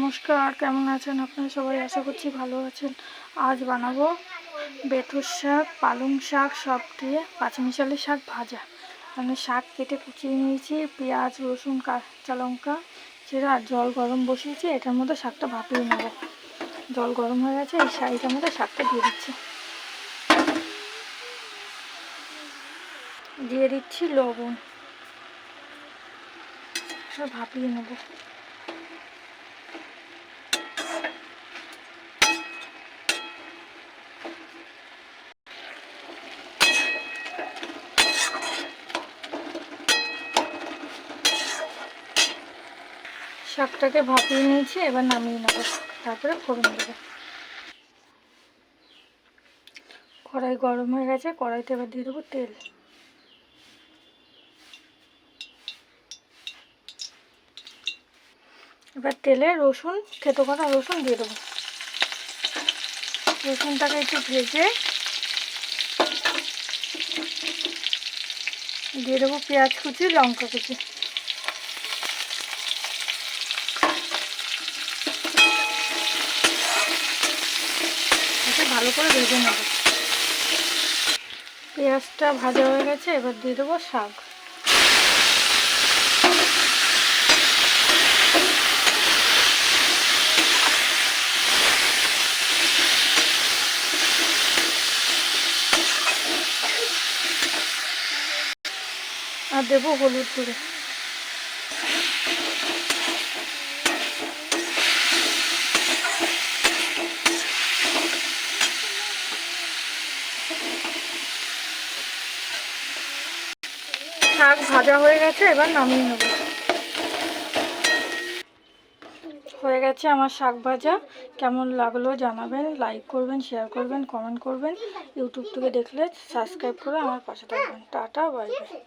নমস্কার, কেমন আছেন আপনারা? সবাই আশা করছি ভালো আছেন। আজ বানাবো বেথুর শাক, পালং শাক, সব দিয়ে পাঁচমিশালি শাক ভাজা। আমি শাক কেটে কুচিয়ে নিয়েছি, পেঁয়াজ, রসুন, কাঁচা লঙ্কা সেটা আর জল গরম বসিয়েছি। এটার মধ্যে শাকটা ভাপিয়ে নেব। জল গরম হয়ে গেছে, এই শাড়িটার মধ্যে শাকটা দিয়ে দিচ্ছি। দিয়ে দিচ্ছি লবণ। সব ভাপিয়ে নেব। শাকটাকে ভাপিয়ে নিয়েছি, এবার নামিয়ে নেব। তারপরে ফোড়ন দেবো কড়াই গরম হয়ে গেছে, কড়াইতে এবার দিয়ে দেবো তেল। এবার তেলে রসুন খেতো করা রসুন দিয়ে দেবো। রসুনটাকে একটু ভেজে দিয়ে দেবো পেঁয়াজ কুচি, লঙ্কা কুচি। ভালো করে ভেজে নেব। পেঁয়াজটা ভাজা হয়ে গেছে, এবার দিয়ে দেবো শাক। আর দেবো হলুদ গুঁড়ো। শাক ভাজা হয়ে গেছে, এবার নামিয়ে নেব। হয়ে গেছে আমার শাক ভাজা। কেমন লাগল জানাবেন লাইক করবেন শেয়ার করবেন কমেন্ট করবেন। ইউটিউব থেকে দেখলে সাবস্ক্রাইব করে আমার পাশে থাকবেন। Tata bye bye